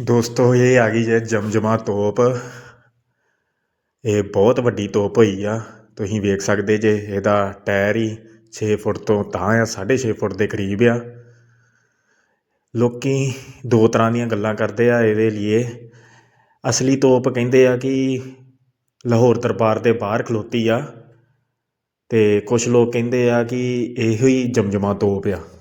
ਦੋਸਤੋ, ਇਹ ਆ ਗਈ ਜੇ ਜਮਜਮਾ ਤੋਪ। ਇਹ ਬਹੁਤ ਵੱਡੀ ਤੋਪ ਹੋਈ ਆ। ਤੁਸੀਂ ਵੇਖ ਸਕਦੇ ਜੇ, ਇਹਦਾ ਟਾਇਰ ਹੀ 6 ਫੁੱਟ ਤੋਂ ਤਾਂ ਆ 6.5 ਫੁੱਟ ਦੇ ਕਰੀਬ ਆ। ਲੋਕੀ ਦੋ ਤਰ੍ਹਾਂ ਦੀਆਂ ਗੱਲਾਂ ਕਰਦੇ ਆ ਇਹਦੇ ਲਈ ਅਸਲੀ ਤੋਪ ਕਹਿੰਦੇ ਆ ਕਿ ਲਾਹੌਰ ਦਰਬਾਰ ਦੇ ਬਾਹਰ ਖਲੋਤੀ ਆ ਤੇ ਕੁਝ ਲੋਕ ਕਹਿੰਦੇ ਆ ਕਿ ਇਹੋ ਹੀ ਜਮਜਮਾ ਤੋਪ ਆ।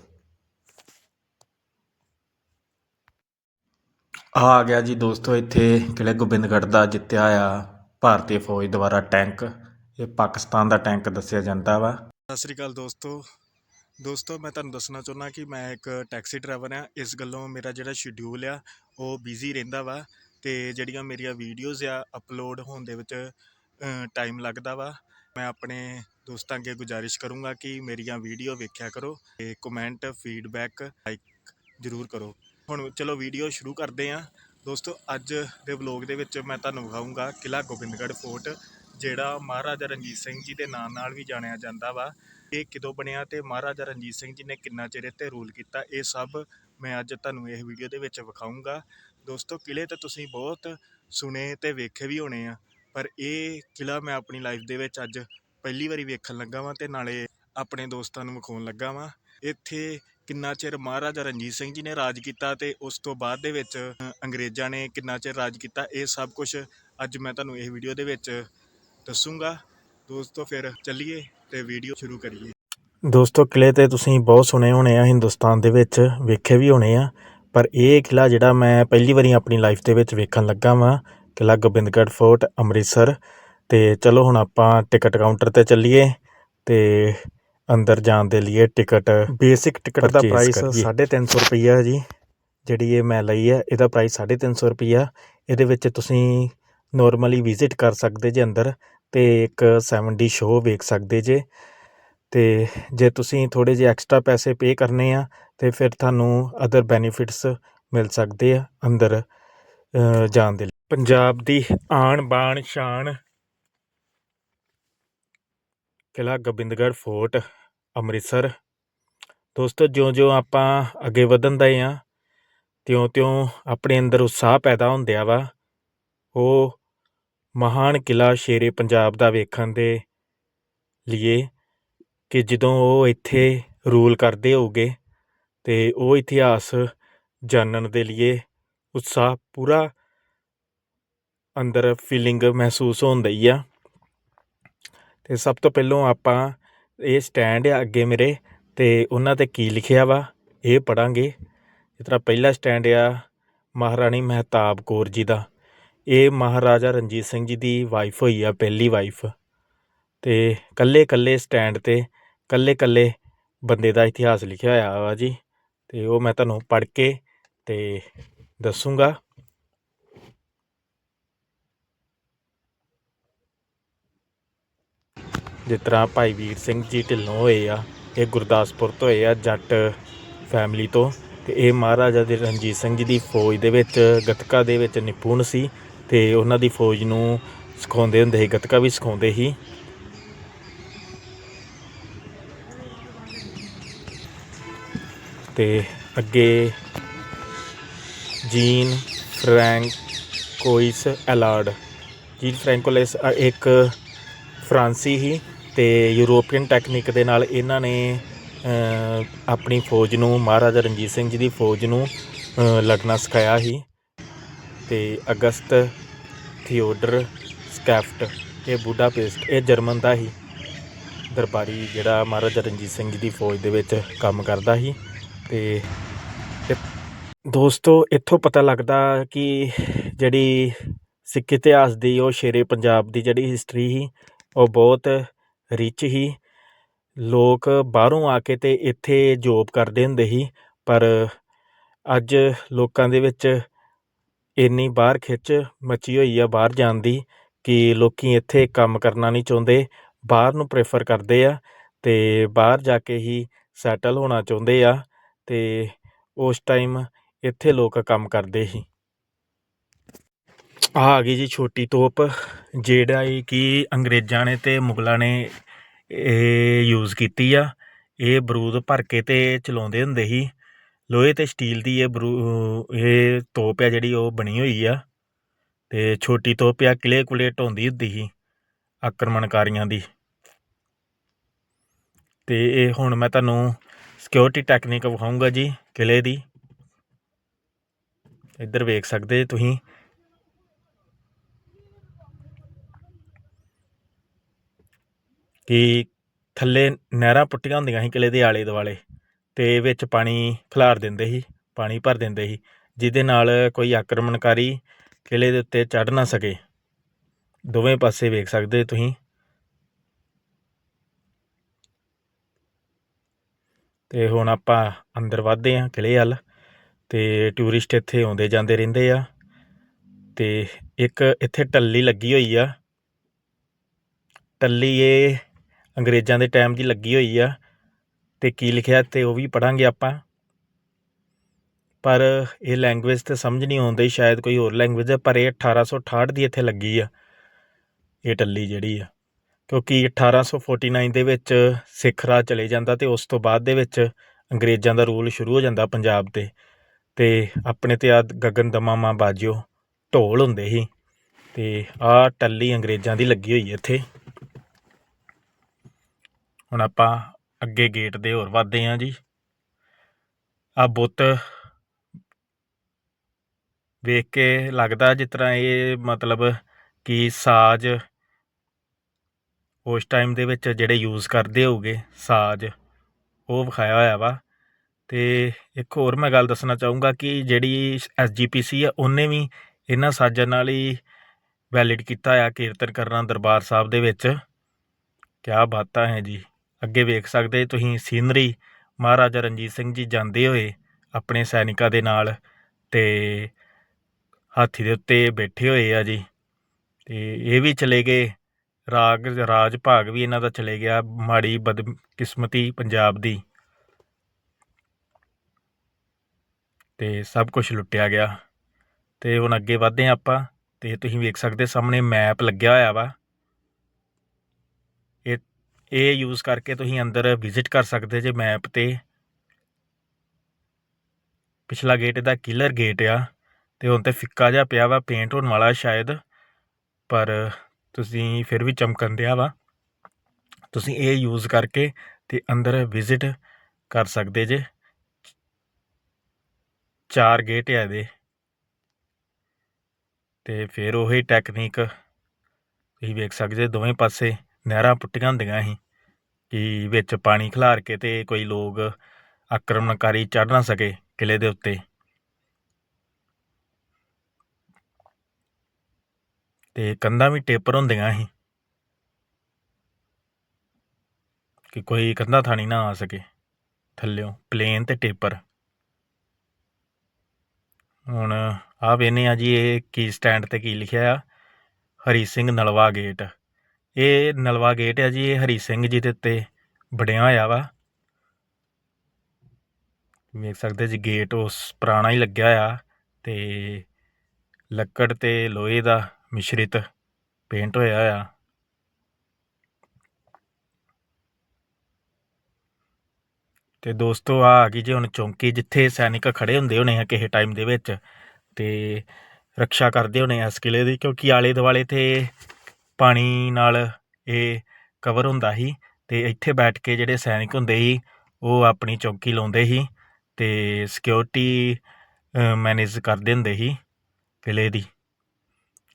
ਆ ਆ ਗਿਆ ਜੀ ਦੋਸਤੋ, ਇੱਥੇ ਕਿਲ੍ਹੇ ਗੋਬਿੰਦਗੜ੍ਹ ਦਾ ਜਿੱਤਿਆ ਆ ਭਾਰਤੀ ਫੌਜ ਦੁਆਰਾ ਟੈਂਕ। ਇਹ ਪਾਕਿਸਤਾਨ ਦਾ ਟੈਂਕ ਦੱਸਿਆ ਜਾਂਦਾ ਵਾ। ਸਤਿ ਸ੍ਰੀ ਅਕਾਲ ਦੋਸਤੋ। ਦੋਸਤੋ, ਮੈਂ ਤੁਹਾਨੂੰ ਦੱਸਣਾ ਚਾਹੁੰਦਾ ਕਿ ਮੈਂ ਇੱਕ ਟੈਕਸੀ ਡਰਾਈਵਰ ਆ। ਇਸ ਗੱਲੋਂ ਮੇਰਾ ਜਿਹੜਾ ਸ਼ਡਿਊਲ ਆ, ਉਹ ਬਿਜ਼ੀ ਰਹਿੰਦਾ ਵਾ ਤੇ ਜਿਹੜੀਆਂ ਮੇਰੀਆਂ ਵੀਡੀਓਜ਼ ਆ ਅਪਲੋਡ ਹੋਣ ਦੇ ਵਿੱਚ ਟਾਈਮ ਲੱਗਦਾ ਵਾ। ਮੈਂ ਆਪਣੇ ਦੋਸਤਾਂ ਅੱਗੇ ਗੁਜ਼ਾਰਿਸ਼ ਕਰੂੰਗਾ ਕਿ ਮੇਰੀਆਂ ਵੀਡੀਓ ਵੇਖਿਆ ਕਰੋ ਤੇ ਕਮੈਂਟ ਫੀਡਬੈਕ ਲਾਈਕ ਜ਼ਰੂਰ ਕਰੋ। ਹੁਣ ਚਲੋ ਵੀਡੀਓ ਸ਼ੁਰੂ ਕਰਦੇ ਹਾਂ। ਦੋਸਤੋ, ਅੱਜ ਦੇ ਵਲੌਗ ਦੇ ਵਿੱਚ ਮੈਂ ਤੁਹਾਨੂੰ ਵਿਖਾਊਂਗਾ ਕਿਲ੍ਹਾ ਗੋਬਿੰਦਗੜ੍ਹ ਫੋਰਟ, ਜਿਹੜਾ ਮਹਾਰਾਜਾ ਰਣਜੀਤ ਸਿੰਘ ਜੀ ਦੇ ਨਾਂ ਨਾਲ ਵੀ ਜਾਣਿਆ ਜਾਂਦਾ ਵਾ। ਇਹ ਕਿਦੋਂ ਬਣਿਆ ਤੇ ਮਹਾਰਾਜਾ ਰਣਜੀਤ ਸਿੰਘ ਜੀ ਨੇ ਕਿੰਨਾ ਚਿਰ ਇੱਥੇ ਰੂਲ ਕੀਤਾ, ਇਹ ਸਭ ਮੈਂ ਅੱਜ ਤੁਹਾਨੂੰ ਇਹ ਵੀਡੀਓ ਦੇ ਵਿੱਚ ਵਿਖਾਊਂਗਾ। ਦੋਸਤੋ ਕਿਲੇ ਤੇ ਤੁਸੀਂ ਬਹੁਤ ਸੁਣੇ ਤੇ ਵੇਖੇ ਵੀ ਹੋਣੇ ਆ, ਪਰ ਇਹ ਕਿਲਾ ਮੈਂ ਆਪਣੀ ਲਾਈਫ ਦੇ ਵਿੱਚ ਅੱਜ ਪਹਿਲੀ ਵਾਰੀ ਵੇਖਣ ਲੱਗਾ ਵਾਂ ਤੇ ਨਾਲੇ ਆਪਣੇ ਦੋਸਤਾਂ ਨੂੰ ਵਿਖਾਉਣ ਲੱਗਾ ਵਾਂ। ਇੱਥੇ ਕਿੰਨਾ ਚਿਰ ਮਹਾਰਾਜਾ ਰਣਜੀਤ ਸਿੰਘ ਜੀ ਨੇ ਰਾਜ ਕੀਤਾ ਤੇ ਉਸ ਤੋਂ ਬਾਅਦ ਦੇ ਵਿੱਚ ਅੰਗਰੇਜ਼ਾਂ ਨੇ ਕਿੰਨਾ ਚਿਰ ਰਾਜ ਕੀਤਾ, ਇਹ ਸਭ ਕੁਝ ਅੱਜ ਮੈਂ ਤੁਹਾਨੂੰ ਇਹ ਵੀਡੀਓ ਦੇ ਵਿੱਚ ਦੱਸੂਗਾ। ਦੋਸਤੋ, ਫਿਰ ਚੱਲੀਏ ਤੇ ਵੀਡੀਓ ਸ਼ੁਰੂ ਕਰੀਏ। ਦੋਸਤੋ ਕਿਲੇ ਤੇ ਤੁਸੀਂ ਬਹੁਤ ਸੁਣੇ ਹੋਣੇ ਆ, ਹਿੰਦੁਸਤਾਨ ਦੇ ਵਿੱਚ ਵੇਖੇ ਵੀ ਹੋਣੇ ਆ, ਪਰ ਇਹ ਕਿਲਾ ਜਿਹੜਾ ਮੈਂ ਪਹਿਲੀ ਵਾਰੀ ਆਪਣੀ ਲਾਈਫ ਦੇ ਵਿੱਚ ਵੇਖਣ ਲੱਗਾ ਵਾਂ ਕਿਲਾ ਗੋਬਿੰਦਗੜ੍ਹ ਫੋਰਟ, ਅੰਮ੍ਰਿਤਸਰ। ਤੇ ਚਲੋ, ਹੁਣ ਆਪਾਂ ਟਿਕਟ ਕਾਊਂਟਰ ਤੇ ਚੱਲੀਏ ਤੇ ਅੰਦਰ ਜਾਣ ਦੇ ਲਈ ਟਿਕਟ ਬੇਸਿਕ ਟਿਕਟ ਦਾ ਪ੍ਰਾਈਸ ਕਰੀਏ। 350 ਰੁਪਈਆ ਜੀ ਜਿਹੜੀ ਇਹ ਮੈਂ ਲਈ ਹੈ ਇਹਦਾ ਪ੍ਰਾਈਸ 350 ਰੁਪਈਆ। ਇਹਦੇ ਵਿੱਚ ਤੁਸੀਂ ਨਾਰਮਲੀ ਵਿਜ਼ਿਟ ਕਰ ਸਕਦੇ ਜੇ ਅੰਦਰ ਤੇ ਇੱਕ 7D ਸ਼ੋਅ ਵੇਖ ਸਕਦੇ ਜੇ। ਤੇ ਜੇ ਤੁਸੀਂ ਥੋੜੇ ਜਿਹੇ ਐਕਸਟਰਾ ਪੈਸੇ ਪੇ ਕਰਨੇ ਆ ਤੇ ਫਿਰ ਤੁਹਾਨੂੰ ਅਦਰ ਬੈਨੀਫਿਟਸ ਮਿਲ ਸਕਦੇ ਆ ਅੰਦਰ ਜਾਣ ਦੇ ਲਈ। ਪੰਜਾਬ ਦੀ ਆਣ ਬਾਣ ਸ਼ਾਨ ਕਿਲ੍ਹਾ ਗੋਬਿੰਦਗੜ੍ਹ ਫੋਰਟ। ਅੰਮ੍ਰਿਤਸਰ। ਦੋਸਤੋ, ਜਿਉਂ-ਜਿਉਂ ਆਪਾਂ ਅੱਗੇ ਵਧਣ ਦੇ ਆ, ਤਿਉਂ-ਤਿਉਂ ਆਪਣੇ ਅੰਦਰ ਉਤਸ਼ਾਹ ਪੈਦਾ ਹੁੰਦਿਆ ਵਾ, ਉਹ ਮਹਾਨ ਕਿਲ੍ਹਾ ਸ਼ੇਰੇ ਪੰਜਾਬ ਦਾ ਵੇਖਣ ਦੇ ਲਈ ਕਿ ਜਦੋਂ ਉਹ ਇੱਥੇ ਰੂਲ ਕਰਦੇ ਹੋਗੇ ਤੇ ਉਹ ਇਤਿਹਾਸ ਜਾਣਨ ਦੇ ਲਈ ਉਤਸ਼ਾਹ ਪੂਰਾ ਅੰਦਰ ਫੀਲਿੰਗ ਮਹਿਸੂਸ ਹੁੰਦੀ ਆ। ਤੇ ਸਭ ਤੋਂ ਪਹਿਲਾਂ ਆਪਾਂ ਇਹ ਸਟੈਂਡ ਆ ਅੱਗੇ ਮੇਰੇ ਤੇ ਉਹਨਾਂ ਤੇ ਕੀ ਲਿਖਿਆ ਵਾ, ਇਹ ਪੜਾਂਗੇ ਇਸ ਤਰ੍ਹਾਂ ਪਹਿਲਾ ਸਟੈਂਡ ਆ ਮਹਾਰਾਣੀ ਮਹਿਤਾਬ ਕੌਰ ਜੀ ਦਾ। ਇਹ ਮਹਾਰਾਜਾ ਰਣਜੀਤ ਸਿੰਘ ਜੀ ਦੀ ਵਾਈਫ ਹੋਈ ਆ, ਪਹਿਲੀ ਵਾਈਫ ਤੇ ਕੱਲੇ ਕੱਲੇ ਸਟੈਂਡ ਤੇ ਕੱਲੇ ਕੱਲੇ ਬੰਦੇ ਦਾ ਇਤਿਹਾਸ ਲਿਖਿਆ ਹੋਇਆ ਵਾ ਜੀ। ਤੇ ਉਹ ਮੈਂ ਤੁਹਾਨੂੰ ਪੜ੍ਹ ਕੇ ਤੇ ਦੱਸੂਗਾ। ਜਿਸ ਤਰ੍ਹਾਂ ਭਾਈ ਵੀਰ ਸਿੰਘ ਜੀ ਢਿੱਲੋਂ ਹੋਏ ਆ, ਇਹ ਗੁਰਦਾਸਪੁਰ ਤੋਂ ਹੋਏ ਆ ਜੱਟ ਫੈਮਿਲੀ ਤੋਂ, ਤੇ ਇਹ ਮਹਾਰਾਜਾ ਦੇ ਰਣਜੀਤ ਸਿੰਘ ਜੀ ਦੀ ਫੌਜ ਦੇ ਵਿੱਚ, ਗੱਤਕਾ ਦੇ ਵਿੱਚ ਨਿਪੁੰਨ ਸੀ, ਤੇ ਉਹਨਾਂ ਦੀ ਫੌਜ ਨੂੰ ਸਿਖਾਉਂਦੇ ਹੁੰਦੇ ਸੀ, ਗੱਤਕਾ ਵੀ ਸਿਖਾਉਂਦੇ ਸੀ। ਤੇ ਅੱਗੇ Jean François Allard. Jean François ਇੱਕ ਫਰਾਂਸੀ ਹੀ ਤੇ ਯੂਰੋਪੀਅਨ ਟੈਕਨੀਕ ਦੇ ਨਾਲ ਇਹਨਾਂ ਨੇ ਆਪਣੀ ਫੌਜ ਨੂੰ, ਮਹਾਰਾਜਾ ਰਣਜੀਤ ਸਿੰਘ ਜੀ ਦੀ ਫੌਜ ਨੂੰ ਲੜਨਾ ਸਿਖਾਇਆ ਸੀ ਤੇ ਅਗਸਤ ਥਿਓਡਰ ਸਕੈਫਟ, ਇਹ ਬੁਡਾਪੇਸਟ ਇਹ ਜਰਮਨ ਦਾ ਹੀ ਦਰਬਾਰੀ ਜਿਹੜਾ ਮਹਾਰਾਜਾ ਰਣਜੀਤ ਸਿੰਘ ਜੀ ਦੀ ਫੌਜ ਦੇ ਵਿੱਚ ਕੰਮ ਕਰਦਾ ਸੀ ਤੇ ਤੇ ਦੋਸਤੋ, ਇੱਥੋਂ ਪਤਾ ਲੱਗਦਾ ਕਿ ਜਿਹੜੀ ਸਿੱਖ ਇਤਿਹਾਸ ਦੀ, ਉਹ ਸ਼ੇਰੇ ਪੰਜਾਬ ਦੀ ਜਿਹੜੀ ਹਿਸਟਰੀ ਸੀ, ਉਹ ਬਹੁਤ ਰਿਚ ਹੀ ਲੋਕ ਬਾਹਰੋਂ ਆ ਕੇ ਤੇ ਇੱਥੇ ਜੋਬ ਕਰਦੇ ਹੁੰਦੇ ਸੀ, ਪਰ ਅੱਜ ਲੋਕਾਂ ਦੇ ਵਿੱਚ ਇੰਨੀ ਬਾਹਰ ਖਿੱਚ ਮਚੀ ਹੋਈ ਆ ਬਾਹਰ ਜਾਣ ਦੀ ਕਿ ਲੋਕ ਇੱਥੇ ਕੰਮ ਕਰਨਾ ਨਹੀਂ ਚਾਹੁੰਦੇ, ਬਾਹਰ ਨੂੰ ਪ੍ਰੈਫਰ ਕਰਦੇ ਆ ਅਤੇ ਬਾਹਰ ਜਾ ਕੇ ਹੀ ਸੈਟਲ ਹੋਣਾ ਚਾਹੁੰਦੇ ਆ ਅਤੇ ਉਸ ਟਾਈਮ ਇੱਥੇ ਲੋਕ ਕੰਮ ਕਰਦੇ ਸੀ। ਆ ਗਈ ਜੀ ਛੋਟੀ ਤੋਪ, ਜਿਹੜਾ ਇਹ ਕਿ ਅੰਗਰੇਜ਼ਾਂ ਨੇ ਤੇ ਮੁਗਲਾਂ ਨੇ ਇਹ ਯੂਜ਼ ਕੀਤੀ ਆ। ਇਹ ਬਰੂਦ ਭਰ ਕੇ ਤੇ ਚਲਾਉਂਦੇ ਹੁੰਦੇ ਸੀ। ਲੋਹੇ ਤੇ ਸਟੀਲ ਦੀ ਇਹ ਬਰੂ, ਇਹ ਤੋਪ ਆ ਜਿਹੜੀ ਉਹ ਬਣੀ ਹੋਈ ਆ। ਤੇ ਛੋਟੀ ਤੋਪ ਆ ਕਿਲੇ ਕੁਲੇ ਢੋਂਦੀ ਹੁੰਦੀ ਸੀ ਆਕਰਮਣਕਾਰੀਆਂ ਦੀ। ਤੇ ਇਹ ਹੁਣ ਮੈਂ ਤੁਹਾਨੂੰ ਸਿਕਿਉਰਿਟੀ ਟੈਕਨੀਕ ਵਿਖਾਊਂਗਾ ਜੀ ਕਿਲੇ ਦੀ। ਇੱਧਰ ਵੇਖ ਸਕਦੇ ਤੁਸੀਂ। ਕਿ ਥੱਲੇ ਨਹਿਰਾਂ ਪੁੱਟੀਆਂ ਹੁੰਦੀਆਂ ਸੀ ਕਿਲ੍ਹੇ ਦੇ ਆਲੇ ਦੁਆਲੇ ਅਤੇ ਵਿੱਚ ਪਾਣੀ ਖਿਲਾਰ ਦਿੰਦੇ ਸੀ, ਪਾਣੀ ਭਰ ਦਿੰਦੇ ਸੀ, ਜਿਹਦੇ ਨਾਲ ਕੋਈ ਆਕਰਮਣਕਾਰੀ ਕਿਲ੍ਹੇ ਦੇ ਉੱਤੇ ਚੜ੍ਹ ਨਾ ਸਕੇ। ਦੋਵੇਂ ਪਾਸੇ ਵੇਖ ਸਕਦੇ ਤੁਸੀਂ। ਤੇ ਹੁਣ ਆਪਾਂ ਅੰਦਰ ਵਧਦੇ ਹਾਂ ਕਿਲੇ ਵੱਲ ਤੇ ਟੂਰਿਸਟ ਇੱਥੇ ਆਉਂਦੇ ਜਾਂਦੇ ਰਹਿੰਦੇ ਆ ਤੇ ਇੱਕ ਇੱਥੇ ਟੱਲੀ ਲੱਗੀ ਹੋਈ ਆ। ਟੱਲੀ ਇਹ ਅੰਗਰੇਜ਼ਾਂ ਦੇ ਟਾਈਮ ਦੀ ਲੱਗੀ ਹੋਈ ਆ ਤੇ ਕੀ ਲਿਖਿਆ ਤੇ ਉਹ ਵੀ ਪੜਾਂਗੇ ਆਪਾਂ। ਪਰ ਇਹ ਲੈਂਗੁਏਜ ਤੇ ਸਮਝ ਨਹੀਂ ਆਉਂਦੀ, ਸ਼ਾਇਦ ਕੋਈ ਹੋਰ ਲੈਂਗੁਏਜ ਹੈ ਪਰ ਇਹ 1868 ਦੀ ਇੱਥੇ ਲੱਗੀ ਆ, ਇਹ ਟੱਲੀ ਜਿਹੜੀ ਆ। ਕਿਉਂਕਿ 1849 ਦੇ ਵਿੱਚ ਸਿੱਖ ਰਾਜ ਚਲੇ ਜਾਂਦਾ ਤੇ ਉਸ ਤੋਂ ਬਾਅਦ ਦੇ ਵਿੱਚ ਅੰਗਰੇਜ਼ਾਂ ਦਾ ਰੂਲ ਸ਼ੁਰੂ ਹੋ ਜਾਂਦਾ ਪੰਜਾਬ ਤੇ। ਤੇ ਆਪਣੇ ਤੇ ਆ ਗਗਨ ਦਮਾਮਾ ਬਾਜਿਓ ਢੋਲ ਹੁੰਦੇ ਸੀ ਤੇ ਆ ਟੱਲੀ ਅੰਗਰੇਜ਼ਾਂ ਦੀ ਲੱਗੀ ਹੋਈ ਇੱਥੇ। ਹੁਣ ਆਪਾਂ ਅੱਗੇ ਗੇਟ ਦੇ ਹੋਰ ਵੱਧਦੇ ਹਾਂ ਜੀ। ਆ ਬੁੱਤ ਵੇਖ ਕੇ ਲੱਗਦਾ ਜਿਸ ਤਰ੍ਹਾਂ ਇਹ ਮਤਲਬ ਕਿ ਸਾਜ਼ ਉਸ ਟਾਈਮ ਦੇ ਵਿੱਚ ਜਿਹੜੇ ਯੂਜ਼ ਕਰਦੇ ਹੋਗੇ ਸਾਜ਼, ਉਹ ਵਿਖਾਇਆ ਹੋਇਆ ਵਾ। ਤੇ ਇੱਕ ਹੋਰ ਮੈਂ ਗੱਲ ਦੱਸਣਾ ਚਾਹੂੰਗਾ ਕਿ ਜਿਹੜੀ ਐਸਜੀਪੀਸੀ ਆ, ਉਹਨੇ ਵੀ ਇਹਨਾਂ ਸਾਜ਼ਾਂ ਨਾਲ ਹੀ ਵੈਲਿਡ ਕੀਤਾ ਆ ਕੀਰਤਨ ਕਰਨਾ ਦਰਬਾਰ ਸਾਹਿਬ ਦੇ ਵਿੱਚ। ਕਿਆ ਬਾਤਾਂ ਹੈ ਜੀ। ਅੱਗੇ ਵੇਖ ਸਕਦੇ ਤੁਸੀਂ ਸੀਨਰੀ ਮਹਾਰਾਜਾ ਰਣਜੀਤ ਸਿੰਘ ਜੀ ਜਾਂਦੇ ਹੋਏ ਆਪਣੇ ਸੈਨਿਕਾਂ ਦੇ ਨਾਲ ਤੇ ਹਾਥੀ ਦੇ ਉੱਤੇ ਬੈਠੇ ਹੋਏ ਆ ਜੀ। ਤੇ ਇਹ ਵੀ ਚਲੇ ਗਏ। ਰਾਗ, ਰਾਜ ਭਾਗ ਵੀ ਇਹਨਾਂ ਦਾ ਚਲੇ ਗਿਆ ਮਾੜੀ ਬਦਕਿਸਮਤੀ ਪੰਜਾਬ ਦੀ। ਤੇ ਸਭ ਕੁਝ ਲੁੱਟਿਆ ਗਿਆ। ਤੇ ਹੁਣ ਅੱਗੇ ਵਧਦੇ ਹਾਂ ਆਪਾਂ ਤੇ ਤੁਸੀਂ ਵੇਖ ਸਕਦੇ ਸਾਹਮਣੇ ਮੈਪ ਲੱਗਿਆ ਹੋਇਆ ਵਾ। ਇਹ ਯੂਜ਼ ਕਰਕੇ ਤੁਸੀਂ ਅੰਦਰ ਵਿਜ਼ਿਟ ਕਰ ਸਕਦੇ ਜੇ ਮੈਪ ਤੇ। ਪਿਛਲਾ ਗੇਟ ਇਹਦਾ ਕਿਲਰ ਗੇਟ ਆ ਤੇ ਹੁਣ ਤੇ ਫਿੱਕਾ ਜਿਹਾ ਪਿਆ ਵਾ ਪੇਂਟ ਹੋਣ ਵਾਲਾ ਸ਼ਾਇਦ, ਪਰ ਤੁਸੀਂ ਫਿਰ ਵੀ ਚਮਕਣ ਦਿਆ ਵਾ। ਤੁਸੀਂ ਇਹ ਯੂਜ਼ ਕਰਕੇ ਤੇ ਅੰਦਰ ਵਿਜ਼ਿਟ ਕਰ ਸਕਦੇ ਜੇ। ਚਾਰ ਗੇਟ ਆ ਇਹਦੇ। ਤੇ ਫਿਰ ਉਹੀ ਟੈਕਨੀਕ ਤੁਸੀਂ ਵੇਖ ਸਕਦੇ ਦੋਵੇਂ ਪਾਸੇ। ਨਹਿਰਾਂ ਪੁੱਟੀਆਂ ਹੁੰਦੀਆਂ ਸੀ ਕਿ ਵਿੱਚ ਪਾਣੀ ਖਿਲਾਰ ਕੇ ਤੇ ਕੋਈ ਲੋਕ ਆਕਰਮਣਕਾਰੀ ਚੜ੍ਹ ਨਾ ਸਕੇ ਕਿਲੇ ਦੇ ਉੱਤੇ। ਤੇ ਕੰਧਾਂ ਵੀ ਟੇਪਰ ਹੁੰਦੀਆਂ ਸੀ ਕਿ ਕੋਈ ਕੰਧਾਂ ਥਾਣੀ ਨਾ ਆ ਸਕੇ, ਥੱਲਿਓਂ ਪਲੇਨ ਤੇ ਟੇਪਰ। ਹੁਣ ਆ ਵੇਨੇ ਆ ਜੀ ਇਹ ਕੀ ਸਟੈਂਡ ਤੇ ਕੀ ਲਿਖਿਆ ਆ। ਹਰੀ ਸਿੰਘ ਨਲਵਾ ਗੇਟ। ਇਹ ਨਲਵਾ ਗੇਟ ਆ ਜੀ, ਇਹ ਹਰੀ ਸਿੰਘ ਜੀ ਦੇ ਉੱਤੇ ਬਣਿਆ ਹੋਇਆ ਵਾ। ਵੇਖ ਸਕਦੇ ਜੀ ਗੇਟ ਉਸ ਪੁਰਾਣਾ ਹੀ ਲੱਗਿਆ ਆ ਤੇ ਲੱਕੜ ਤੇ ਲੋਹੇ ਦਾ ਮਿਸ਼ਰਿਤ ਪੇਂਟ ਹੋਇਆ ਆ ਤੇ ਦੋਸਤੋ, ਆ ਆ ਗਈ ਜੀ ਹੁਣ ਚੌਂਕੀ, ਜਿੱਥੇ ਸੈਨਿਕ ਖੜੇ ਹੁੰਦੇ ਹੋਣੇ ਆ ਕਿਸੇ ਟਾਈਮ ਦੇ ਵਿੱਚ ਤੇ ਰੱਖਿਆ ਕਰਦੇ ਹੋਣੇ ਆ ਇਸ ਕਿਲੇ ਦੀ, ਕਿਉਂਕਿ ਆਲੇ ਦੁਆਲੇ ਤੇ ਪਾਣੀ ਨਾਲ ਇਹ ਕਵਰ ਹੁੰਦਾ ਸੀ ਅਤੇ ਇੱਥੇ ਬੈਠ ਕੇ ਜਿਹੜੇ ਸੈਨਿਕ ਹੁੰਦੇ ਸੀ, ਉਹ ਆਪਣੀ ਚੌਕੀ ਲਾਉਂਦੇ ਸੀ ਅਤੇ ਸਿਕਿਉਰਿਟੀ ਮੈਨੇਜ ਕਰਦੇ ਹੁੰਦੇ ਸੀ ਕਿਲ੍ਹੇ ਦੀ।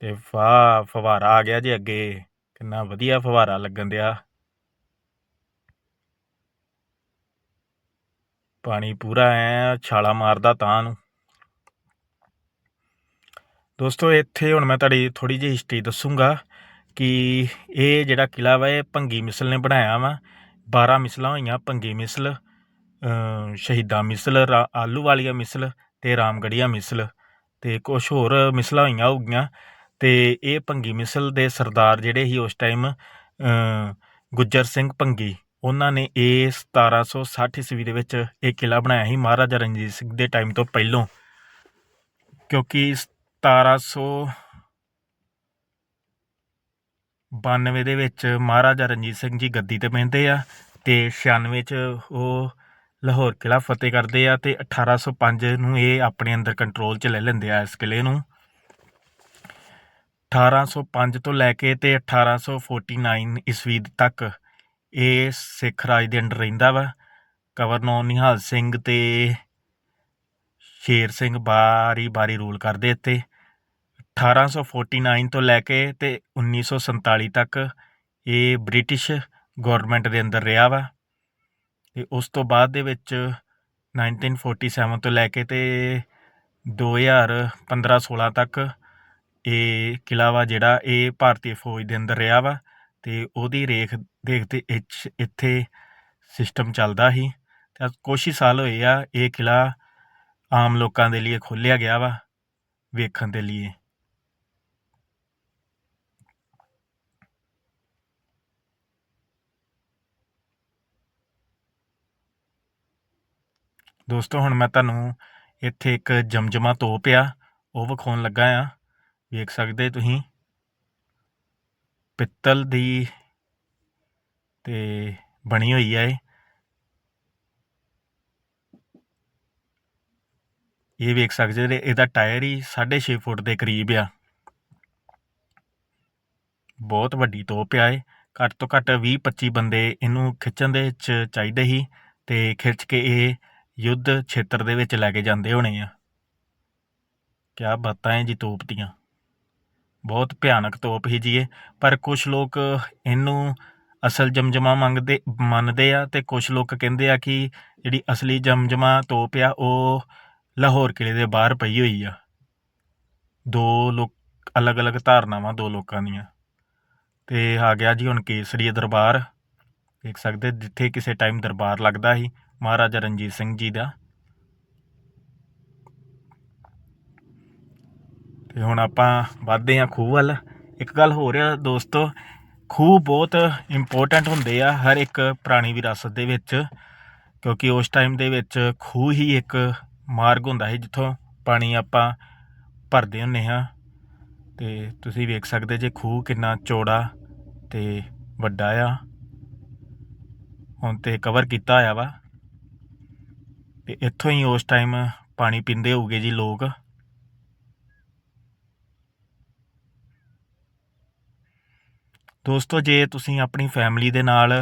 ਅਤੇ ਵਾਹ ਫਵਾਰਾ ਆ ਗਿਆ ਜੀ ਅੱਗੇ, ਕਿੰਨਾ ਵਧੀਆ ਫਵਾਰਾ ਲੱਗਣ ਦਿਆ। ਪਾਣੀ ਪੂਰਾ ਐ ਛਾਲਾ ਮਾਰਦਾ ਤਾਂ ਨੂੰ। ਦੋਸਤੋ, ਇੱਥੇ ਹੁਣ ਮੈਂ ਤੁਹਾਡੀ ਥੋੜੀ ਜਿਹੀ ਹਿਸਟਰੀ ਦੱਸੂਗਾ। ਕਿ ਇਹ ਜਿਹੜਾ ਕਿਲ੍ਹਾ ਵਾ, ਇਹ ਭੰਗੀ ਮਿਸਲ ਨੇ ਬਣਾਇਆ ਵਾ। 12 ਮਿਸਲਾਂ ਹੋਈਆਂ, ਭੰਗੀ ਮਿਸਲ ਸ਼ਹੀਦਾਂ ਮਿਸਲ, ਰਾ- ਆਲੂ ਵਾਲੀਆ ਮਿਸਲ ਅਤੇ ਰਾਮਗੜੀਆ ਮਿਸਲ ਅਤੇ ਕੁਛ ਹੋਰ ਮਿਸਲਾਂ ਹੋਈਆਂ ਹੋਗੀਆਂ ਅਤੇ ਇਹ ਭੰਗੀ ਮਿਸਲ ਦੇ ਸਰਦਾਰ ਜਿਹੜੇ ਸੀ ਉਸ ਟਾਈਮ ਗੁੱਜਰ ਸਿੰਘ ਭੰਗੀ, ਉਹਨਾਂ ਨੇ ਇਹ 1760 ਈਸਵੀ ਦੇ ਵਿੱਚ ਇਹ ਕਿਲ੍ਹਾ ਬਣਾਇਆ ਸੀ ਮਹਾਰਾਜਾ ਰਣਜੀਤ ਸਿੰਘ ਦੇ ਟਾਈਮ ਤੋਂ ਪਹਿਲਾਂ। ਕਿਉਂਕਿ ਬਾਨਵੇਂ ਦੇ ਵਿੱਚ ਮਹਾਰਾਜਾ ਰਣਜੀਤ ਸਿੰਘ ਜੀ ਗੱਦੀ ਤੇ ਬਹਿੰਦੇ ਆ ਅਤੇ ਛਿਆਨਵੇਂ ਚ ਉਹ ਲਾਹੌਰ ਕਿਲ੍ਹਾ ਫਤਿਹ ਕਰਦੇ ਆ ਅਤੇ ਅਠਾਰਾਂ ਸੌ ਪੰਜ ਨੂੰ ਇਹ ਆਪਣੇ ਅੰਦਰ ਕੰਟਰੋਲ 'ਚ ਲੈ ਲੈਂਦੇ ਆ ਇਸ ਕਿਲ੍ਹੇ ਨੂੰ। 1805 ਤੋਂ ਲੈ ਕੇ ਅਤੇ ਅਠਾਰਾਂ ਸੌ ਫੋਰਟੀ ਨਾਈਨ ਈਸਵੀ ਤੱਕ ਇਹ ਸਿੱਖ ਰਾਜ ਦੇ ਅੰਡਰ ਰਹਿੰਦਾ ਵਾ। ਗਵਰਨਰ ਨਿਹਾਲ ਸਿੰਘ ਅਤੇ ਸ਼ੇਰ ਸਿੰਘ ਬਾਰੀ ਬਾਰੀ ਰੂਲ ਕਰਦੇ ਇੱਥੇ। 1849 ਤੋਂ ਲੈ ਕੇ ਅਤੇ ਉੱਨੀ ਸੌ ਸੰਤਾਲੀ ਤੱਕ ਇਹ ਬ੍ਰਿਟਿਸ਼ ਗੌਰਮੈਂਟ ਦੇ ਅੰਦਰ ਰਿਹਾ ਵਾ। ਅਤੇ ਉਸ ਤੋਂ ਬਾਅਦ ਦੇ ਵਿੱਚ 1947 ਤੋਂ ਲੈ ਕੇ ਅਤੇ ਦੋ ਹਜ਼ਾਰ 2015-16 ਤੱਕ ਇਹ ਕਿਲ੍ਹਾ ਵਾ ਜਿਹੜਾ ਇਹ ਭਾਰਤੀ ਫੌਜ ਦੇ ਅੰਦਰ ਰਿਹਾ ਵਾ ਅਤੇ ਉਹਦੀ ਰੇਖ ਦੇਖ ਤੇ ਇੱਚ- ਇੱਥੇ ਸਿਸਟਮ ਚੱਲਦਾ ਸੀ। ਅਤੇ ਕੁਛ ਹੀ ਸਾਲ ਹੋਏ ਆ ਇਹ ਕਿਲ੍ਹਾ ਆਮ ਲੋਕਾਂ ਦੇ ਲਈ ਖੋਲ੍ਹਿਆ ਗਿਆ ਵਾ, ਵੇਖਣ ਦੇ ਲਈ ਦੋਸਤੋ, ਹੁਣ ਮੈਂ ਤੁਹਾਨੂੰ ਇੱਥੇ ਇੱਕ ਜਮਜਮਾ ਤੋਪ ਆ, ਉਹ ਵਿਖਾਉਣ ਲੱਗਾ ਆ। ਵੇਖ ਸਕਦੇ ਤੁਸੀਂ? ਪਿੱਤਲ ਦੀ ਤੇ ਬਣੀ ਹੋਈ ਆ ਇਹ। ਇਹ ਵੇਖ ਸਕਦੇ ਜੇ ਇਹਦਾ ਟਾਇਰ ਹੀ 6.5 ਫੁੱਟ ਦੇ ਕਰੀਬ ਆ। ਬਹੁਤ ਵੱਡੀ ਤੋਪ ਆ ਇਹ। ਘੱਟ ਤੋਂ ਘੱਟ 20 25 ਬੰਦੇ ਇਹਨੂੰ ਖਿੱਚਣ ਦੇ ਵਿੱਚ ਚਾਹੀਦੇ ਸੀ ਤੇ ਖਿੱਚ ਕੇ ਇਹ ਯੁੱਧ ਖੇਤਰ ਦੇ ਵਿੱਚ ਲੈ ਕੇ ਜਾਂਦੇ ਹੋਣੇ ਆ। ਕਿਆ ਬਾਤਾਂ ਹੈ ਜੀ ਤੋਪ ਦੀਆਂ। ਬਹੁਤ ਭਿਆਨਕ ਤੋਪ ਹੀ ਜੀ ਇਹ ਪਰ ਕੁਝ ਲੋਕ ਇਹਨੂੰ ਅਸਲ ਜਮਜਮਾ ਮੰਗਦੇ, ਮੰਨਦੇ ਆ ਤੇ ਕੁਝ ਲੋਕ ਕਹਿੰਦੇ ਆ ਕਿ ਜਿਹੜੀ ਅਸਲੀ ਜਮਜਮਾ ਤੋਪ ਆ, ਉਹ ਲਾਹੌਰ ਕਿਲੇ ਦੇ ਬਾਹਰ ਪਈ ਹੋਈ ਆ। ਦੋ ਲੋਕ, ਅਲੱਗ-ਅਲੱਗ ਧਾਰਨਾਵਾਂ ਦੋ ਲੋਕਾਂ ਦੀਆਂ। ਤੇ ਆ ਗਿਆ ਜੀ ਹੁਣ ਕੇਸਰੀ ਦਰਬਾਰ। ਦੇਖ ਸਕਦੇ, ਜਿੱਥੇ ਕਿਸੇ ਟਾਈਮ ਦਰਬਾਰ ਲੱਗਦਾ ਸੀ। ਮਹਾਰਾਜਾ ਰਣਜੀਤ ਸਿੰਘ ਜੀ ਦਾ। ਤੇ ਹੁਣ ਆਪਾਂ ਵੱਧਦੇ ਹਾਂ ਖੂਹ ਵੱਲ। ਇੱਕ ਗੱਲ ਹੋ ਰਿਹਾ ਦੋਸਤੋ, ਖੂਹ ਬਹੁਤ ਇੰਪੋਰਟੈਂਟ ਹੁੰਦੇ ਆ ਹਰ ਇੱਕ ਪੁਰਾਣੀ ਵਿਰਾਸਤ ਦੇ ਵਿੱਚ, ਕਿਉਂਕਿ ਉਸ ਟਾਈਮ ਦੇ ਵਿੱਚ ਖੂਹ ਹੀ ਇੱਕ ਮਾਰਗ ਹੁੰਦਾ ਸੀ, ਜਿੱਥੋਂ ਪਾਣੀ ਆਪਾਂ ਭਰਦੇ ਹੁੰਨੇ ਹਾਂ। ਤੇ ਤੁਸੀਂ ਵੇਖ ਸਕਦੇ ਜੇ ਖੂਹ ਕਿੰਨਾ ਚੌੜਾ ਤੇ ਵੱਡਾ ਆ। ਹੁਣ ਤੇ ਕਵਰ ਕੀਤਾ ਹੋਇਆ ਵਾ। ਤੇ ਇੱਥੋਂ ਹੀ ਉਸ ਟਾਈਮ ਪਾਣੀ ਪੀਂਦੇ ਹੋਊਗੇ ਜੀ ਲੋਕ। ਦੋਸਤੋ, ਜੇ ਤੁਸੀਂ ਆਪਣੀ ਫੈਮਿਲੀ ਦੇ ਨਾਲ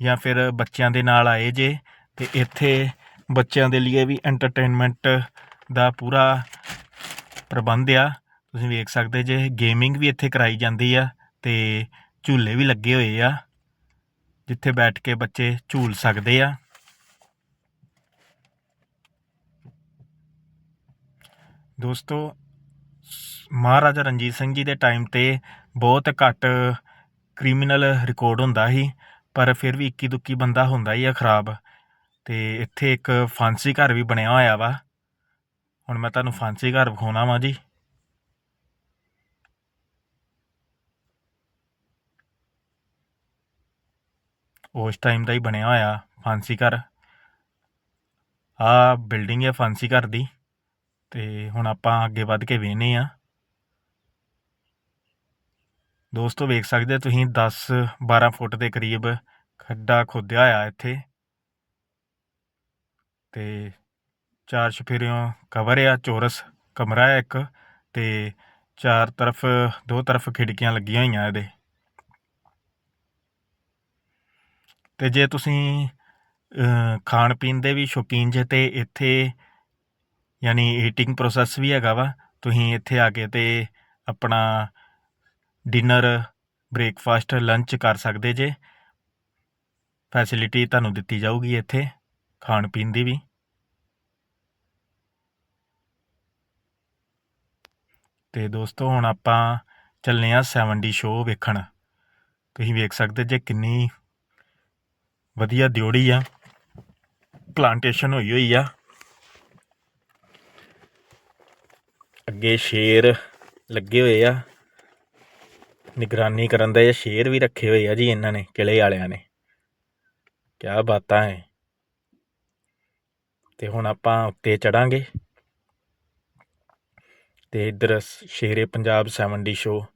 ਜਾਂ ਫਿਰ ਬੱਚਿਆਂ ਦੇ ਨਾਲ ਆਏ ਜੇ, ਤੇ ਇੱਥੇ ਬੱਚਿਆਂ ਦੇ ਲਈ ਵੀ ਐਂਟਰਟੇਨਮੈਂਟ ਦਾ ਪੂਰਾ ਪ੍ਰਬੰਧ ਆ। ਤੁਸੀਂ ਵੇਖ ਸਕਦੇ ਜੇ ਗੇਮਿੰਗ ਵੀ ਇੱਥੇ ਕਰਾਈ ਜਾਂਦੀ ਆ ਤੇ ਝੂਲੇ ਵੀ ਲੱਗੇ ਹੋਏ ਆ, ਜਿੱਥੇ ਬੈਠ ਕੇ ਬੱਚੇ ਝੂਲ ਸਕਦੇ ਆ। ਦੋਸਤੋ ਸ- ਮਹਾਰਾਜਾ ਰਣਜੀਤ ਸਿੰਘ ਜੀ ਦੇ ਟਾਈਮ ਤੇ ਬਹੁਤ ਘੱਟ ਕ੍ਰਿਮੀਨਲ ਰਿਕਾਰਡ ਹੁੰਦਾ ਸੀ, ਪਰ ਫਿਰ ਵੀ ਇੱਕੀ ਦੁੱਕੀ ਬੰਦਾ ਹੁੰਦਾ ਹੀ ਆ ਖਰਾਬ। ਅਤੇ ਇੱਥੇ ਇੱਕ ਫਾਂਸੀ ਘਰ ਵੀ ਬਣਿਆ ਹੋਇਆ ਵਾ। ਹੁਣ ਮੈਂ ਤੁਹਾਨੂੰ ਫਾਂਸੀ ਘਰ ਵਿਖਾਉਣਾ ਵਾਂ ਜੀ। ਉਸ ਟਾਈਮ ਦਾ ਹੀ ਬਣਿਆ ਹੋਇਆ ਫਾਂਸੀ ਘਰ। ਆ ਬਿਲਡਿੰਗ ਹੈ ਫਾਂਸੀ ਘਰ ਦੀ। ਤੇ ਹੁਣ ਆਪਾਂ ਅੱਗੇ ਵੱਧ ਕੇ ਵੇਖਨੇ ਆ ਦੋਸਤੋ, ਵੇਖ ਸਕਦੇ ਹੋ ਤੁਸੀਂ 10 12 ਫੁੱਟ ਦੇ ਕਰੀਬ ਖੱਡਾ ਖੋਦਿਆ ਹੋਇਆ ਇੱਥੇ। ਤੇ ਚਾਰ ਛਪੇਰਿਓਂ ਕਵਰ ਆ, ਚੌਰਸ ਕਮਰਾ ਹੈ ਇੱਕ ਤੇ ਚਾਰ ਤਰਫ, ਦੋ ਤਰਫ ਖਿੜਕੀਆਂ ਲੱਗੀਆਂ ਹੋਈਆਂ ਇਹਦੇ। ਤੇ ਜੇ ਤੁਸੀਂ ਖਾਣ ਪੀਣ ਦੇ ਵੀ ਸ਼ੌਕੀਨ ਜੇ ਤੇ ਇੱਥੇ ਯਾਨੀ ਈਟਿੰਗ ਪ੍ਰੋਸੈਸ ਵੀ ਹੈਗਾ ਵਾ। ਤੁਸੀਂ ਇੱਥੇ ਆ ਕੇ ਤੇ ਆਪਣਾ ਡਿਨਰ ਬ੍ਰੇਕਫਾਸਟ ਲੰਚ ਕਰ ਸਕਦੇ ਜੇ। ਫੈਸਿਲਿਟੀ ਤੁਹਾਨੂੰ ਦਿੱਤੀ ਜਾਊਗੀ ਇੱਥੇ, ਖਾਣ ਪੀਣ ਦੀ ਵੀ। ਤੇ ਦੋਸਤੋ, ਹੁਣ ਆਪਾਂ ਚੱਲੇ ਆ 70 ਸ਼ੋਅ ਵੇਖਣ। ਤੁਸੀਂ ਵੇਖ ਸਕਦੇ ਜੇ ਕਿੰਨੀ ਵਧੀਆ ਦਿਉੜੀ ਆ। ਪਲਾਂਟੇਸ਼ਨ ਹੋਈ ਹੋਈ ਆ। ਅੱਗੇ ਸ਼ੇਰ ਲੱਗੇ ਹੋਏ ਆ। ਨਿਗਰਾਨੀ ਕਰਨ ਦਾ ਦੇ ਸ਼ੇਰ ਵੀ ਰੱਖੇ ਹੋਏ ਆ ਜੀ ਇਹਨਾਂ ਨੇ ਕਿਲੇ ਵਾਲਿਆਂ ਨੇ। ਕਿਆ ਬਾਤਾਂ ਹੈ ਤੇ ਹੁਣ ਆਪਾਂ ਉੱਤੇ ਚੜਾਂਗੇ। ਤੇ ਇੱਧਰ ਸ਼ੇਰੇ ਪੰਜਾਬ 70 ਸ਼ੋ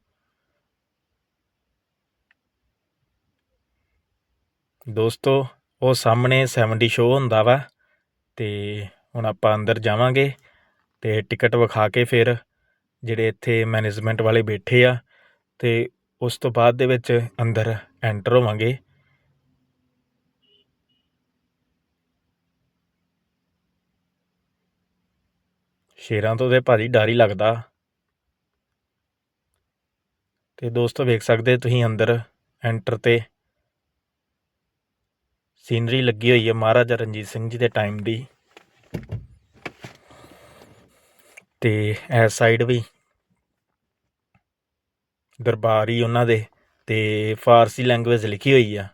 ਦੋਸਤੋ, ਉਹ ਸਾਹਮਣੇ 70 ਸ਼ੋ ਹੁੰਦਾ ਵਾ। ਤੇ ਹੁਣ ਆਪਾਂ ਅੰਦਰ ਜਾਵਾਂਗੇ। ਅਤੇ ਟਿਕਟ ਵਿਖਾ ਕੇ ਫਿਰ ਜਿਹੜੇ ਇੱਥੇ ਮੈਨੇਜਮੈਂਟ ਵਾਲੇ ਬੈਠੇ ਆ ਅਤੇ ਉਸ ਤੋਂ ਬਾਅਦ ਦੇ ਵਿੱਚ ਅੰਦਰ ਐਂਟਰ ਹੋਵਾਂਗੇ। ਸ਼ੇਰਾਂ ਤੋਂ ਤੇ ਭਾਜੀ ਡਰ ਹੀ ਲੱਗਦਾ। ਤੇ ਦੋਸਤੋ ਵੇਖ ਸਕਦੇ ਤੁਸੀਂ ਅੰਦਰ ਐਂਟਰ ਤੇ। ਸੀਨਰੀ ਲੱਗੀ ਹੋਈ ਹੈ ਮਹਾਰਾਜਾ ਰਣਜੀਤ ਸਿੰਘ ਜੀ ਦੇ ਟਾਈਮ ਦੀ। ਤੇ ਇਸ ਸਾਈਡ ਵੀ ਦਰਬਾਰ ਹੀ ਉਹਨਾਂ ਦੇ ਤੇ ਫਾਰਸੀ ਲੈਂਗੁਏਜ ਲਿਖੀ ਹੋਈ ਆ।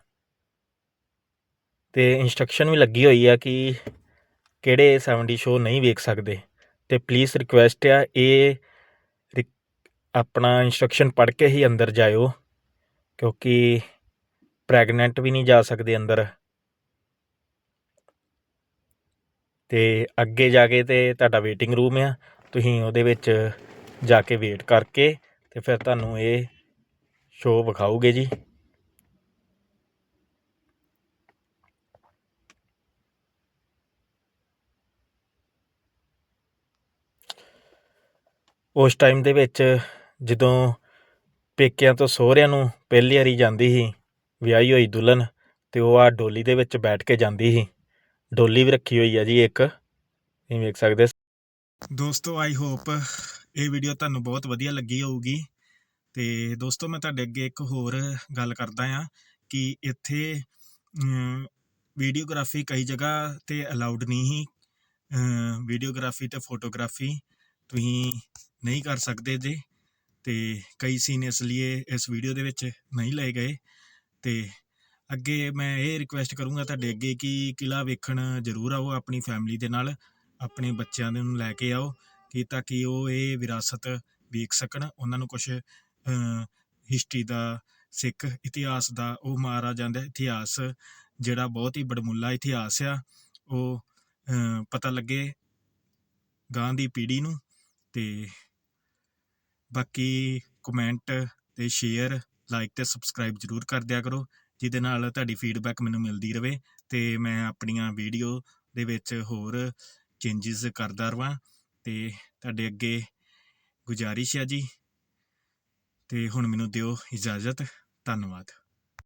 ਤੇ ਇਨਸਟਰਕਸ਼ਨ ਵੀ ਲੱਗੀ ਹੋਈ ਆ ਕਿ ਕਿਹੜੇ 70 ਸ਼ੋਅ ਨਹੀਂ ਵੇਖ ਸਕਦੇ। ਤੇ ਪਲੀਜ਼ ਰਿਕੁਐਸਟ ਆ, ਇਹ ਰਿਕ- ਆਪਣਾ ਇਨਸਟਰਕਸ਼ਨ ਪੜ੍ਹ ਕੇ ਹੀ ਅੰਦਰ ਜਾਇਓ, ਕਿਉਂਕਿ ਪ੍ਰੈਗਨੈਂਟ ਵੀ ਨਹੀਂ ਜਾ ਸਕਦੇ ਅੰਦਰ। ਤੇ ਅੱਗੇ ਜਾ ਕੇ ਤੇ ਤੁਹਾਡਾ ਵੇਟਿੰਗ ਰੂਮ ਆ ਤੁਸੀਂ ਉਹਦੇ ਵਿੱਚ ਜਾ ਕੇ ਵੇਟ ਕਰਕੇ ਅਤੇ ਫਿਰ ਤੁਹਾਨੂੰ ਇਹ ਸ਼ੋਅ ਵਿਖਾਊਗੇ ਜੀ। ਉਸ ਟਾਈਮ ਦੇ ਵਿੱਚ ਜਦੋਂ ਪੇਕਿਆਂ ਤੋਂ ਸਹੁਰਿਆਂ ਨੂੰ ਪਹਿਲੀ ਵਾਰੀ ਜਾਂਦੀ ਸੀ, ਵਿਆਹੀ ਹੋਈ ਦੁਲਹਨ ਤੇ ਉਹ ਆ ਡੋਲੀ ਦੇ ਵਿੱਚ ਬੈਠ ਕੇ ਜਾਂਦੀ ਸੀ। ਡੋਲੀ ਵੀ ਰੱਖੀ ਹੋਈ ਆ ਜੀ ਇੱਕ, ਤੁਸੀਂ ਵੇਖ ਸਕਦੇ ਦੋਸਤੋ ਆਈ ਹੋਪ ਇਹ ਵੀਡੀਓ ਤੁਹਾਨੂੰ ਬਹੁਤ ਵਧੀਆ ਲੱਗੀ ਹੋਊਗੀ। ਤੇ ਦੋਸਤੋ, ਮੈਂ ਤੁਹਾਡੇ ਅੱਗੇ ਇੱਕ ਹੋਰ ਗੱਲ ਕਰਦਾ ਆ ਕਿ ਇੱਥੇ ਵੀਡੀਓਗ੍ਰਾਫੀ ਕਈ ਜਗ੍ਹਾ ਤੇ ਅਲਾਉਡ ਨਹੀਂ ਹੀ ਵੀਡੀਓਗ੍ਰਾਫੀ ਤੇ ਫੋਟੋਗ੍ਰਾਫੀ ਤੁਸੀਂ ਨਹੀਂ ਕਰ ਸਕਦੇ ਜੇ। ਤੇ ਕਈ ਸੀਨ ਇਸ ਲਈ ਇਸ ਵੀਡੀਓ ਦੇ ਵਿੱਚ ਨਹੀਂ ਲਏ ਗਏ। ਤੇ ਅੱਗੇ ਮੈਂ ਇਹ ਰਿਕੁਐਸਟ ਕਰੂੰਗਾ ਤੁਹਾਡੇ ਅੱਗੇ ਕਿ ਕਿਲਾ ਵੇਖਣ ਜ਼ਰੂਰ ਆਓ ਆਪਣੀ ਫੈਮਿਲੀ ਦੇ ਨਾਲ। ਆਪਣੇ ਬੱਚਿਆਂ ਦੇ ਨੂੰ ਲੈ ਕੇ ਆਓ, ਕਿ ਤਾਂ ਕਿ ਉਹ ਇਹ ਵਿਰਾਸਤ ਵੇਖ ਸਕਣ। ਉਹਨਾਂ ਨੂੰ ਕੁਝ ਹਿਸਟਰੀ ਦਾ, ਸਿੱਖ ਇਤਿਹਾਸ ਦਾ, ਉਹ ਮਹਾਰਾਜਾਂ ਦਾ ਇਤਿਹਾਸ ਜਿਹੜਾ ਬਹੁਤ ਹੀ ਬੜਮੁੱਲਾ ਇਤਿਹਾਸ ਆ, ਉਹ ਪਤਾ ਲੱਗੇ ਗਾਂ ਦੀ ਪੀੜ੍ਹੀ ਨੂੰ। ਤੇ ਬਾਕੀ ਕਮੈਂਟ ਤੇ ਸ਼ੇਅਰ ਲਾਈਕ ਤੇ ਸਬਸਕ੍ਰਾਈਬ ਜਰੂਰ ਕਰ ਦਿਆ ਕਰੋ, ਜਿਹਦੇ ਨਾਲ ਤੁਹਾਡੀ ਫੀਡਬੈਕ ਮੈਨੂੰ ਮਿਲਦੀ ਰਵੇ। ਤੇ ਮੈਂ ਆਪਣੀਆਂ ਵੀਡੀਓ ਦੇ ਵਿੱਚ ਹੋਰ ਚੇਂਜਸ ਕਰਦਾ ਰਵਾਂ ਤੇ ਤੁਹਾਡੇ ਅੱਗੇ ਗੁਜ਼ਾਰਿਸ਼ ਹੈ ਜੀ ਤੇ ਹੁਣ ਮੈਨੂੰ ਦਿਓ ਇਜਾਜ਼ਤ, ਧੰਨਵਾਦ।